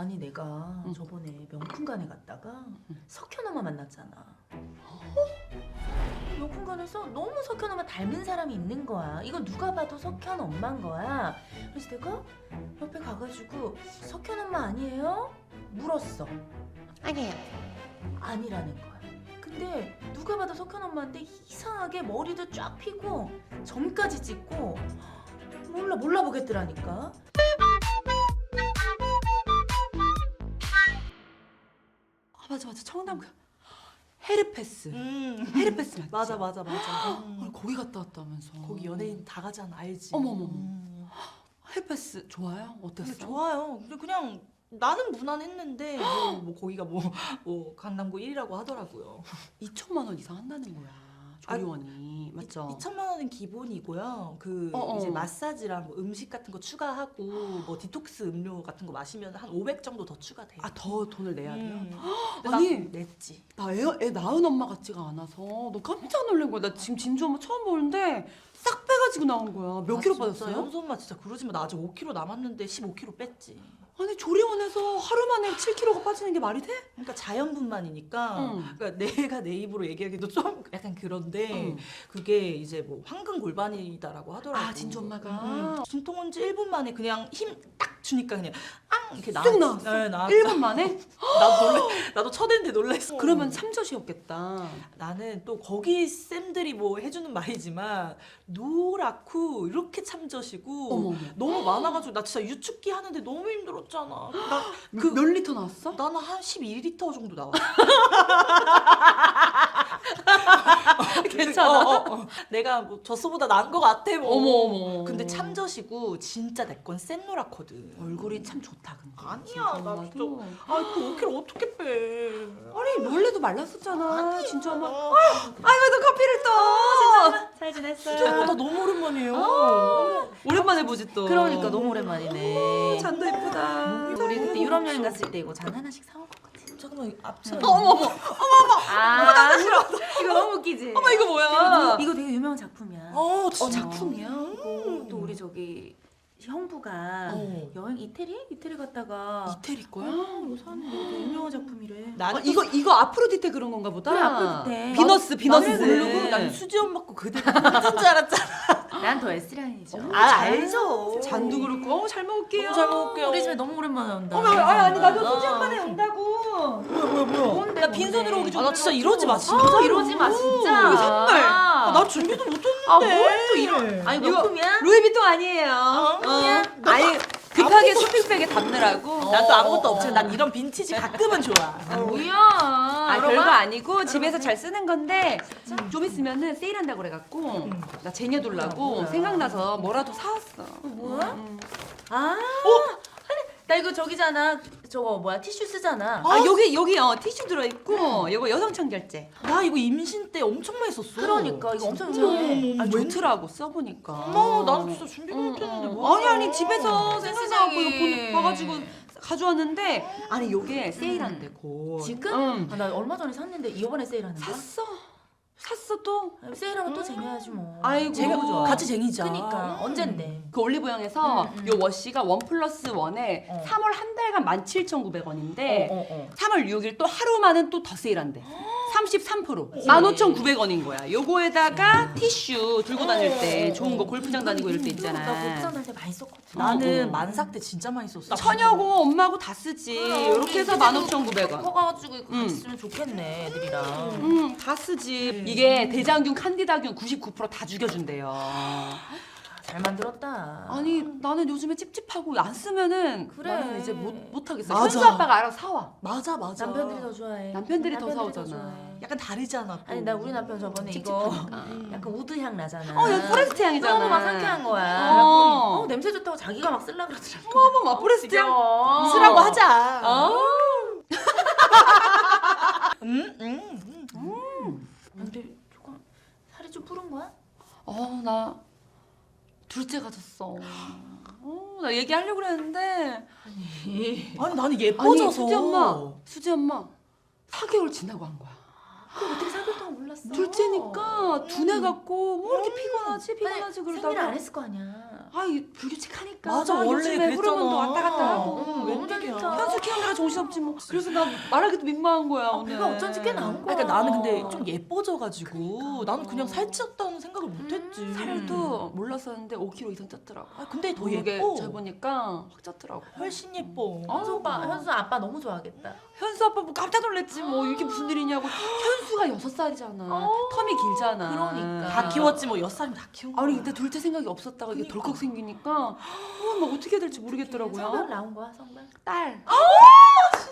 아니 내가 응. 저번에 명품관에 갔다가 석현 엄마 만났잖아. 명품관에서 너무 석현 엄마 닮은 사람이 있는 거야. 이거 누가 봐도 석현 엄마인 거야. 그래서 내가 옆에 가가지고 석현 엄마 아니에요? 물었어. 아니에요. 아니라는 거야. 근데 누가 봐도 석현 엄마인데 이상하게 머리도 쫙 피고 점까지 찍고 몰라 몰라 보겠더라니까. 맞아 맞아 청담 그 헤르페스. 음. 헤르페스 맞지? 맞아 맞아 맞아. 아, 거기 갔다 왔다면서. 거기 연예인 다 가잖아 알지? 어머머머. 음. 헤르페스 좋아요? 어땠어? 근데 좋아요. 근데 그냥 나는 무난했는데 뭐, 뭐 거기가 뭐, 뭐 강남구 1위라고 하더라고요. 2천만 원 이상 한다는 거야. 조리원이 맞죠? 2천만 원은 기본이고요. 그 어, 어. 이제 마사지랑 뭐 음식 같은 거 추가하고 뭐 디톡스 음료 같은 거 마시면 한 500 정도 더 추가돼요. 아 더 돈을 내야 돼요? 음. 아니. 나 냈지. 나 애, 애 낳은 엄마 같지가 않아서 너 깜짝 놀란 거야. 나 지금 진주 엄마 처음 보는데 싹 빼가지고 나온 거야. 몇 아, 킬로 진짜? 빠졌어요? 연수 엄마 진짜 그러지 마. 나 아직 5킬로 남았는데 15킬로 뺐지. 아니 조리원에서 하루 만에 7킬로가 빠지는 게 말이 돼? 그러니까 자연분만이니까 응. 그러니까 내가 내 입으로 얘기하기도 좀 약간 그런데 응. 그게 이제 뭐 황금 골반이다라고 하더라고. 아, 진주 엄마가? 음, 진통 온 지 1분 만에 그냥 힘 딱 주니까 그냥 앙 이렇게 쑥 나왔어? 네, 나왔어. 1분 만에? 나도 놀래. 나도 첫애인데 놀랐어. 그러면 참젓이었겠다. 나는 또 거기 쌤들이 뭐 해주는 말이지만 노랗고 이렇게 참젓이고 어머. 너무 많아가지고 나 진짜 유축기 하는데 너무 힘들었잖아. 나 그 몇 리터 나왔어? 나는 한 12리터 정도 나와. 괜찮아? 어, 어, 어. 내가 뭐 젖소보다 나은 것 같아 뭐. 어머 어머. 근데 참젓이고 진짜 내 건 센노랗거든. 얼굴이 참 좋다 근데. 아니야, 진주 나 엄마도. 진짜- 아그 5kg 어떻게 빼? 아니 원래도 말랐었잖아. 진주 엄마. 아, 아이고 너 커피를 또. 잘 지냈어요? 진짜 나 너무 오랜만이에요. 오랜만에 보지 또. 그러니까 너무 오랜만이네. 잔도 예쁘다. 우리 그때 유럽 여행 갔을 때 이거 잔 하나씩 사올 것 같아. 잠깐만 앞차. 어머 어머. 아, 이거 너무 웃기지. 어머 이거 뭐야? 이거, 이거 되게 유명한 작품이야. 어 어, 진짜. 작품이야? 이거 또 우리 저기 형부가 어. 여행 이태리 이태리 갔다가 이태리 거야? 아, 이거 사는 거 되게 유명한 작품이래. 나는 아, 이거 이거 아프로디테 그런 건가 보다. 그래, 아프로디테. 비너스 비너스. 나는 모르고 난 수지원 받고 그대로 같은 줄 알았잖아. 난 더 S라인이죠. 어, 아 잘- 알죠. 잔도 그렇고. 어, 잘 먹을게요. 너무 잘 먹을게요. 우리 집에 너무 오랜만에 온다. 어머 아니 아니 나도 어. 수지 엄마네 온다고. 뭐야 뭐야 뭐야. 뭔데, 나 빈손으로? 오기 좀. 아, 나 진짜 이러지 마 진짜. 아, 이러지 마 진짜. 이거 선물. 아, 나 준비도 못했는데. 아, 뭘또 이런. 아니 이거- 명품이야? 루이비통 아니에요. 아니야. 아니 급하게 쇼핑백에 담느라고. 나도 아무것도 어, 없지. 어. 난 이런 빈티지 가끔은 좋아. 뭐야? 아? 별거 아니고 집에서 잘 쓰는 건데 좀 있으면은 세일한다고 그래갖고 음. 나 뭐야? 생각나서 뭐라도 사왔어. 뭐야? 음. 아, 나 이거 저기잖아. 저거 뭐야 티슈 쓰잖아. 아 여기 여기 어 티슈 들어있고 이거 여성 청 결제. 나 이거 임신 때 엄청 많이 썼어. 그러니까 이거 엄청 유명해. 아 웬- 좋더라고 써보니까. 어머, 난 진짜 준비도 응, 못했는데 응. 뭐. 아니 아니 집에서 세상에. 이거 본- 봐가지고 가져왔는데 아니 요게 세일한대 곧. 지금? 응. 아, 나 얼마 전에 샀는데 이번에 세일하는 거야? 샀어. 샀어 또. 아, 세일하면 또 쟁여야지 뭐. 아이고. 쟁여- 좋아. 같이 쟁이자. 그니까 음. 언젠데. 그 올리브영에서 음, 음. 요 워시가 원 플러스 원에 어. 3월 한 달간 17,900원인데 어, 어, 어. 3월 6일 또 하루만은 또 더 세일한대. 33% 15,900원인 거야. 요거에다가 티슈 들고 다닐 때 좋은 거 골프장 다니고 이럴 때나 골프장 있잖아. 다닐 때 많이 썼거든. 나는 어. 만삭 때 진짜 많이 썼어. 처녀고 엄마고 다 쓰지. 이렇게 해서 15,900원. 커가지고 이거 같이 음. 쓰면 좋겠네 애들이랑. 음, 다 쓰지. 이게 대장균, 칸디다균 99%다 죽여준대요. 잘 만들었다. 아니 나는 요즘에 찝찝하고 안 쓰면은 그래. 나는 이제 못 못하겠어. 맞아. 현수 아빠가 알아서 사와. 맞아 맞아. 남편들이 더 좋아해. 남편들이 더 남편들이 사오잖아. 좋아해. 약간 다르잖아. 또. 아니 나 우리 남편 저번에 이거 찝찝하니까. 약간 우드 향 나잖아. 어, 여기 포레스트 향이잖아. 너무 막 상쾌한 거야. 어. 어, 냄새 좋다고 자기가 막 쓸라 그러더라고. 어머, 막 포레스트 향. 어. 쓰라고 하자. 어. 음, 음, 음. 근데 조금 살이 좀 뿌른 거야? 어, 나 둘째 가 졌어. 어, 나 얘기하려고 그랬는데 아니 나는 아니 예뻐져서. 수지 엄마, 수지 엄마 4개월 지나고 한 거야. 그 어떻게 사귈 동안 몰랐어? 둘째니까 두뇌 갖고 뭐 이렇게 피곤하지 피곤하지 아니, 생일 안 그러다가 했을 거 아니야. 아 이 불규칙하니까 맞아, 원래 요즘에 그랬잖아. 호르몬도 왔다 갔다 하고 어, 너무 웬일이야. 현수 키우느라 정신없지 뭐 그래서 나 말하기도 민망한 거야 아, 오늘 배가 어쩐지 꽤 나온 거야. 그러니까 나는 근데 좀 예뻐져가지고 그러니까. 나는 그냥 살찌었다는 생각을 못했지. 음, 살도 몰랐었는데 5kg 이상 쪘더라고 아 근데 더 모르게 예뻐. 재보니까 확 쪘더라고 훨씬 예뻐. 현수 오빠, 현수 아빠 너무 좋아하겠다. 현수 아빠 뭐 깜짝 놀랐지 뭐 이게 무슨 일이냐고 현수가 여섯 살이잖아 텀이 길잖아 그러니까. 다 키웠지 뭐 여살이면 다 키운 거야. 아니 근데 둘째 생각이 없었다가 이게. 덜컥 생기니까 어 막 어떻게 해야 될지 모르겠더라고요 성별 나온 거야, 성별? 딸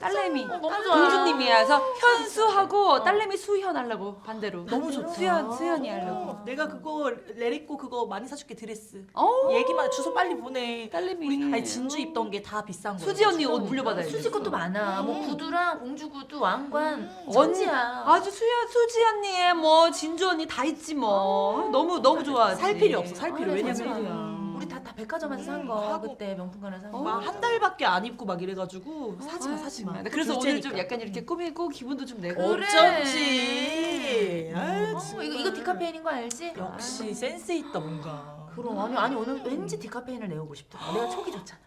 딸내미 어, 너무 좋아. 공주님이야 그래서 현수하고 딸내미 수현 하려고 반대로 너무 좋다. 수현 수현이 어, 하려고 내가 그거 레리코 그거 많이 사줄게 드레스. 어 얘기만 주소 빨리 보내. 딸내미 우리 아니 진주 입던 게 다 비싼 거. 수지 언니 옷 물려받아야 수지 것도 많아. 뭐 음. 구두랑 공주 구두, 왕관, 음. 전지야. 아주 수현 수지 언니의 뭐 진주 언니 다 있지 뭐 너무 너무 좋아 살 필요 없어. 살 필요. 아, 왜냐면 진짜. 우리 다, 다 백화점에서 산 거. 하고. 그때 명품관에서 산 거. 어. 막한 달밖에 안 입고 막 이래가지고 사지 마 아, 사지 마. 그래서 오늘 좀. 약간 이렇게 꾸미고 기분도 좀 내고 그래. 어쩐지. 아유, 어. 이거, 이거 디카페인인 거 알지? 역시 아, 센스 있다 뭔가. 그럼 아니 아니 오늘 왠지 디카페인을 내오고 싶더라. 내가 촉이 좋잖아.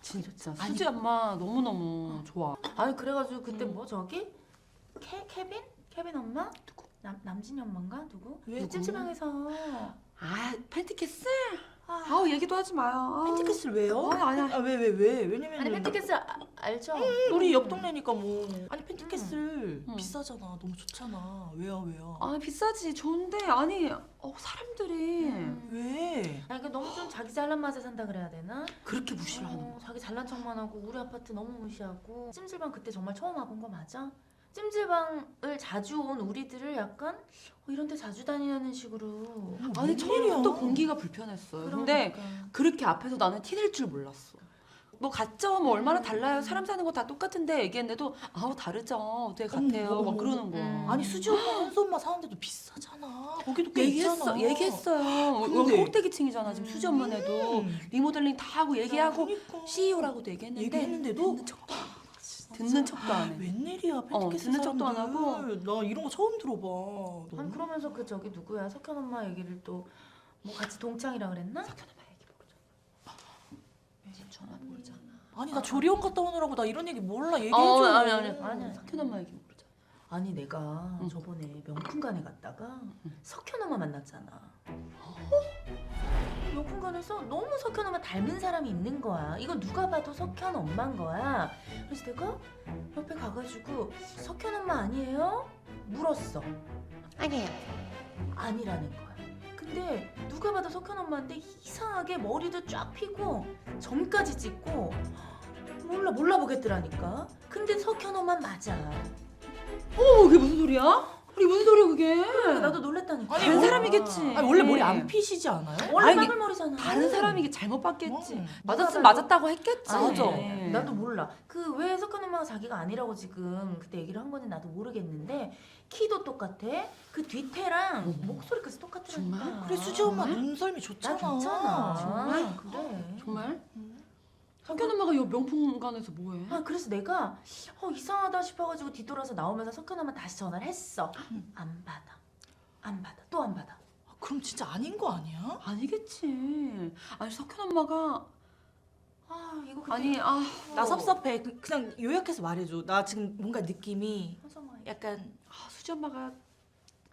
진짜 수지 엄마 너무 너무 좋아 아니 그래가지고 그때 뭐 저기 케 케빈 케빈 엄마 누구 남 남진이 엄마인가 누구? 왜? 그 찜찜방에서 아 팬티캐슬 아, 아우 얘기도 하지 마요 아. 팬티캐슬 왜요? 아, 아니야. 아, 왜, 왜, 왜? 왜냐면 아니 팬티캐슬 아, 알죠? 우리 옆 동네니까 뭐. 아니 팬티캐슬 음. 비싸잖아. 너무 좋잖아. 왜요, 왜요? 아 비싸지 좋은데 아니 어 사람들이 음. 왜? 아니 그 너무 좀 자기 잘난 맛에 산다 그래야 되나? 그렇게 무시를 하는 어, 자기 잘난 척만 하고 우리 아파트 너무 무시하고 찜질방 그때 정말 처음 와본 거 맞아? 찜질방을 자주 온 우리들을 약간 어, 이런 데 자주 다니는 식으로 아니 웬일이야? 처음부터 공기가 불편했어요 근데 그러니까. 그렇게 앞에서 나는 티낼 줄 몰랐어 뭐 같죠 뭐 얼마나 달라요 사람 사는 거 다 똑같은데 얘기했는데도 아우 다르죠 어떻게 같아요 어머, 막 어머. 그러는 거야 음. 아니 수지 엄마 현수 엄마 사는데도 비싸잖아. 거기도 꽤 얘기했어 있잖아. 얘기했어요 근데- 여기 꼭대기층이잖아 지금 수지 엄마네도 음. 리모델링 다 하고 얘기하고 그러니까. CEO라고도 얘기했는데 얘기했는데도 듣는 척도 안 해. 웬일이야 어, 팬티캐슬 듣는 척도 안 사람들. 나 이런 거 처음 들어봐. 아니 그러면서 그 저기 누구야 석현 엄마 얘기를 또 뭐 같이 동창이라 그랬나? 석현 엄마 얘기 모르잖아. 진주 엄마 모르잖아. 아니 나 조리원 갔다 오느라고 나 이런 얘기 몰라 얘기해줘. 어, 아니, 아니, 아니. 석현 엄마 얘기 모르잖아. 아니 내가 응. 저번에 명품관에 갔다가 석현 엄마 만났잖아. 어? 명품관에서 너무 석현 엄마 닮은 사람이 있는 거야. 이거 누가 봐도 석현 엄마인 거야. 그래서 내가 옆에 가가지고 석현 엄마 아니에요? 물었어. 아니에요. 아니라는 거야. 근데 누가 봐도 석현 엄마인데 이상하게 머리도 쫙 피고 점까지 찍고 몰라 몰라 보겠더라니까. 근데 석현 엄마 맞아. 어, 그게 무슨 소리야? 아니 무슨 소리야 그게? 나도 놀랬다니까. 아니, 다른 뭐- 사람이겠지. 아니 원래 머리 안 피시지 않아요? 원래 아니, 빠글머리잖아. 다른 사람이 잘못 봤겠지. 음. 맞았으면 맞았다고 했겠지. 맞아. 네. 나도 몰라. 그 왜 석현 엄마가 자기가 아니라고 지금 그때 얘기를 한 건지 나도 모르겠는데 키도 똑같아. 그 뒤태랑. 목소리까지 똑같더라니까. 정말? 그래 수지 엄마? 눈썰미 나 좋잖아. 정말? 그래. 정말? 음. 석현 엄마가 요 명품관에서 뭐해? 아 그래서 내가 어, 이상하다 싶어가지고 뒤돌아서 나오면서 석현 엄마 다시 전화를 했어. 안 받아. 안 받아. 또 안 받아. 아, 그럼 진짜 아닌 거 아니야? 아니겠지. 아니 석현 엄마가 아 이거 그때 아니 아 나 섭섭해. 그- 그냥 요약해서 말해줘. 나 지금 뭔가 느낌이 약간 아, 수지 엄마가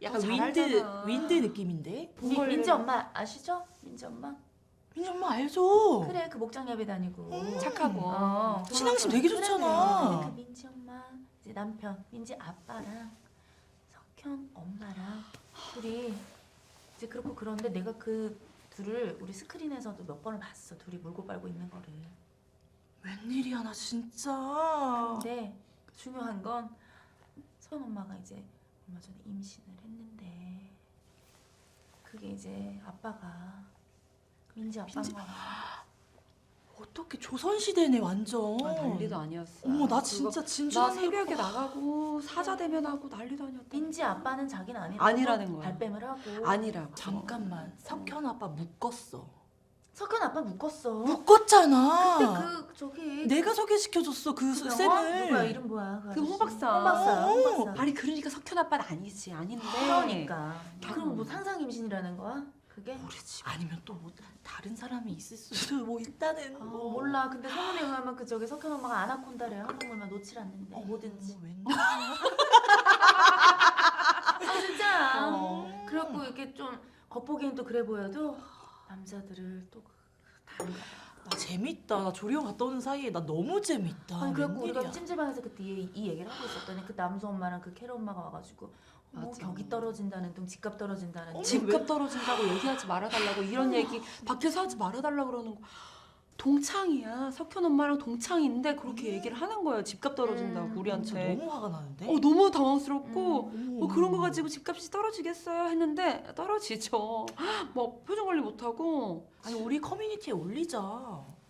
약간 잘 윈드. 윈드 느낌인데. 민. 민지 엄마 아시죠? 민지 엄마. 민지 엄마 알죠? 그래 그 목장야배 다니고. 음. 착하고. 어, 신앙심 되게 그래, 좋잖아. 그래. 그 민지 엄마 이제 남편 민지 아빠랑 석현 엄마랑 둘이 이제 그렇고 그런데 내가 그 둘을 우리 스크린에서도 몇 번을 봤어 둘이 물고 빨고 있는 거를 웬일이야 나 진짜. 근데 중요한 건 석현 엄마가 이제 얼마 전에 임신을 했는데 그게 이제 아빠가 민지 아빠인 거야 어떻게 조선시대네 완전. 아, 난리도 아니었어. 어머 나 진짜 진주 새벽에. 나가고 사자 대면하고 난리도 아니었다. 민지 아빠는 자기는 아니라고 아니라는 거야. 발뺌을 하고 아니라고. 잠깐만 석현 아빠 묶었어. 석현 아빠 묶었어. 묶었잖아. 근데 그 저기 내가 소개시켜줬어 그그 쌤을. 영화? 누구야 이름 뭐야? 그 아저씨? 홍 박사. 홍 박사. 홍 어. 박사. 아니 그러니까 석현 아빠는 아니지 아닌데. 그러니까. 음. 그럼 뭐 상상 임신이라는 거야? 그게? 모르지. 아니면 또 뭐 다른 사람이 있을 수도 뭐 일단은 아, 뭐 몰라. 근데 소문에 의하면 그 저기 석현 엄마가 아나콘다래요. 한국물만 놓질 않는데 어, 뭐든지. 뭐 웬- 아 진짜. 어. 그래갖고 이렇게 좀 겉보기엔 또 그래 보여도 남자들을 또 다른가 봐. 나 재밌다. 나 조리원 갔다 오는 사이에 나 너무 재밌다. 아니 그래갖고 우리가 웬일이야. 찜질방에서 그때 이, 이 얘기를 하고 있었더니 그 남수 엄마랑 그 캐러 엄마가 와가지고 뭐 맞아. 격이 떨어진다는 둥 집값 떨어진다는 둥 집값 떨어진다고 얘기하지 말아달라고 이런 얘기 밖에서 하지 말아달라고 그러는 거. 동창이야. 석현 엄마랑 동창인데 그렇게 얘기를 하는 거예요. 집값 떨어진다고 음, 우리한테. 너무 화가 나는데. 어 너무 당황스럽고 어머, 뭐 그런 거 가지고 집값이 떨어지겠어요 했는데 떨어지죠. 뭐 표정 관리 못 하고 아니 우리 커뮤니티에 올리자.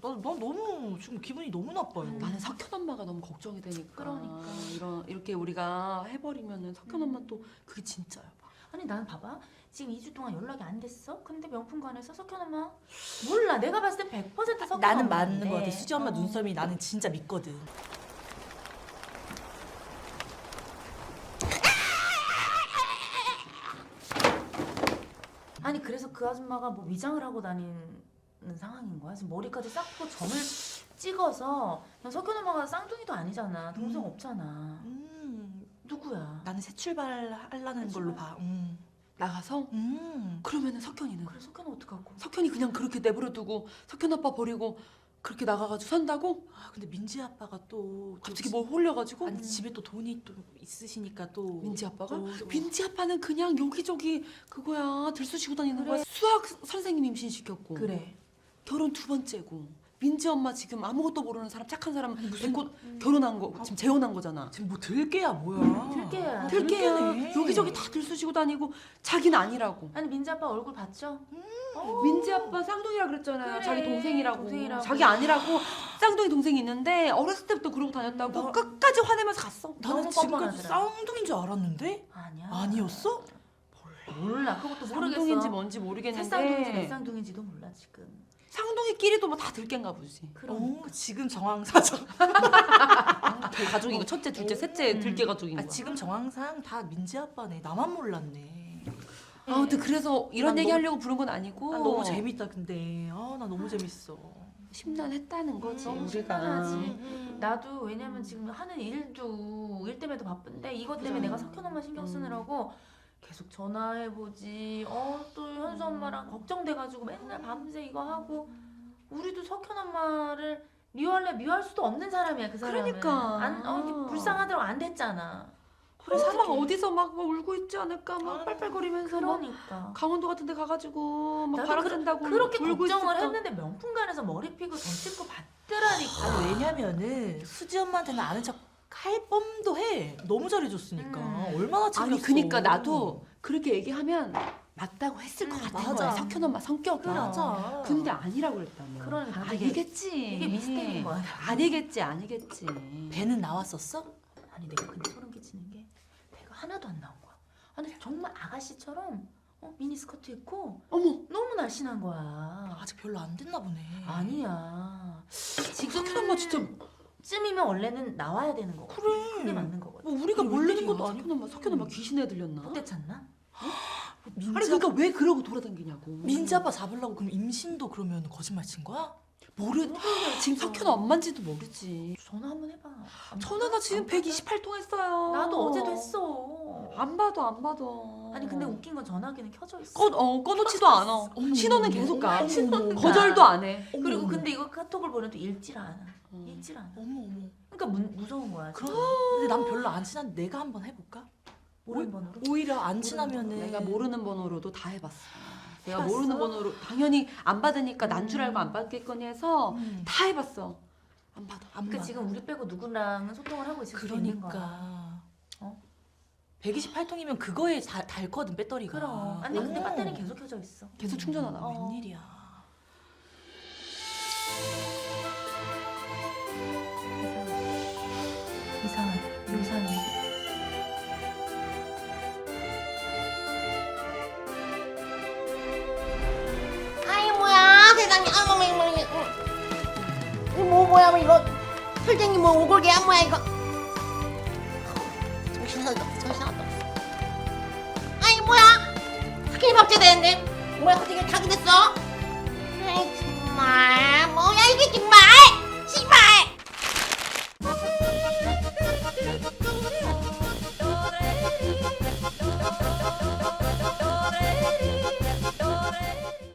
나, 나 너무 지금 기분이 너무 나빠요. 음. 나는 석현 엄마가 너무 걱정이 되니까 그러니까. 이런 이렇게 우리가 해버리면은 석현 엄마 또 그게 진짜야. 아니 나는 봐봐 지금 2주 동안 연락이 안 됐어 근데 명품관에서 석현 엄마 몰라 내가 봤을 땐100% 석현 나는. 맞는 거 같아. 수지 엄마 어. 눈썹이 나는 진짜 믿거든. 아니 그래서 그 아줌마가 뭐 위장을 하고 다니는 상황인 거야? 지금 머리까지 싹고 점을 찍어서 난 석현 엄마가 쌍둥이도 아니잖아. 동생 음. 없잖아. 음, 누구야? 나는 새 출발 하려는 새 걸로 출발? 봐. 음. 나가서? 음. 그러면은 석현이는? 그래 석현은 어떡하고? 석현이 그냥 그렇게 내버려 두고 석현 아빠 버리고 그렇게 나가가지고 산다고? 아 근데 민지 아빠가 또 갑자기 또뭐 홀려가지고? 아니 집에 또 돈이 또 있으시니까 또 민지 아빠가? 또- 또- 민지 아빠는 그냥 여기저기 그거야. 들쑤시고 다니는 그래. 거야. 수학 선생님 임신 시켰고. 그래 결혼 두 번째고 민지 엄마 지금 아무것도 모르는 사람 착한 사람 무슨- 데리고 결혼한 거 지금 재혼한 거잖아 지금 뭐 들게야 뭐야? 들깨야. 들게야 들깨네. 여기저기 다 들쑤시고 다니고 자기는 아니라고 아니 민지 아빠 얼굴 봤죠? 어. 민지 아빠 쌍둥이라 그랬잖아요 그래, 자기 동생이라고. 동생이라고. 자기 아니라고 쌍둥이 동생이 있는데 어렸을 때부터 그러고 다녔다고 나- 끝까지 화내면서 갔어 나는 너무 지금까지 뻔뻔하더라. 쌍둥이인 줄 알았는데 아니야 아니었어? 몰라 그것도 모르겠어 쌍둥이인지 뭔지 모르겠는데 새쌍둥이인지 내쌍둥이인지도 몰라 지금 쌍둥이끼리도 뭐 다 들깬가 보지 그럼 어, 지금 정황사정. 그 가족이 고 첫째 둘째 셋째 음. 들깨 가족인 아, 거야 지금 정황상 다 민지 아빠네. 나만 몰랐네. 아무튼 그래서 이런 난 얘기 너무- 하려고 부른 건 아니고 아, 너무 재밌다 근데. 아 나 너무 재밌어. 심란했다는 거지 너무 우리가 심란하지. 음. 나도 왜냐면 지금 하는 일도 일 때문에도 바쁜데 이것 때문에 그래. 내가 석현 엄마 신경 쓰느라고 계속 전화해보지. 어 또 현수 엄마랑 걱정돼가지고 맨날 밤새 이거 하고 우리도 석현 엄마를 미워할래 미워할 수도 없는 사람이야 그 사람은. 그러니까. 안, 어, 이렇게 불쌍하더라고 안 됐잖아. 그래 사막 어디서 막, 막 울고 있지 않을까? 막 아, 빨빨거리면서 막 그러니까. 강원도 같은 데 가가지고 막 나도 바람 그- 쐰다고 그렇게 울고 걱정을 있을까? 했는데 명품관에서 머리 피고 돈 찍고 받더라니까. 아니 왜냐면은 수지 엄마한테는 아는 척 할 뻔도 해. 너무 잘해줬으니까 음. 얼마나 챙겼어. 아니 그니까 나도 그렇게 얘기하면 맞다고 했을 것 음, 같은 맞아. 거야 석현 엄마 성격이 그럼. 맞아. 근데 아니라고 그랬다며 그러니까 이게- 아니겠지 이게 미스테이크인 거야 아니겠지 아니겠지 배는 나왔었어? 아니 내가 근데 소름 끼치는 게 배가 하나도 안 나온 거야. 아니 정말 아가씨처럼 어, 미니스커트 입고 어머 너무 날씬한 거야. 아직 별로 안 됐나 보네. 아니야. 지금 석현 엄마 진짜 쯤이면 원래는 나와야 되는 거고. 그래. 그게 맞는 거거든. 뭐 우리가 아니, 모르는 웬일이야? 것도 아니고. 석현 엄마 석현 엄마 귀신에 들렸나? 그때 찼나? 민지, 아니 그러니까 왜 그러고 돌아다니냐고 민지 아빠 잡으려고 그럼 임신도 그러면 거짓말 친 거야? 모르 지금 석현 엄마인지도 모르지 전화 한번 해봐. 안 전화 나 받아? 지금 안 받아? 128통 했어요 나도 어제도 했어. 안 받아 안 받아 아니 근데 웃긴 건 전화기는 켜져 있어. 꺼, 어, 꺼놓지도 않아 어머, 신호는 어머, 계속 어머, 가 어머, 어머, 어머. 거절도 안해 그리고 근데 이거 카톡을 보내도 읽질 않아. 음. 읽질 않아. 어머 어머. 그러니까 무, 무서운 거야. 그럼. 근데 난 별로 안 친한데 내가 한번 해볼까? 모르는 번호로. 오히려 안 친하면은 내가 모르는 번호로도 다 해봤어 내가 해봤어? 모르는 번호로 당연히 안 받으니까 난 줄 알고 안 받겠거니 해서 음. 다 해봤어 안 받아 안 그러니까 받아. 지금 우리 빼고 누구랑은 소통을 하고 있을 수 있는 거야. 그러니까 어? 128통이면 그거에 다, 닳거든 배터리가 그럼. 아니 근데 오. 배터리 계속 켜져 있어. 계속 충전하나 봐 어. 웬일이야 뭐 오골개야 뭐야 이거. 정신하다 정신하다 아이 뭐야? 스키니 밥제 되는데. 뭐야 갑자기 닭이 됐어? 아이 정말. 뭐야 이게 정말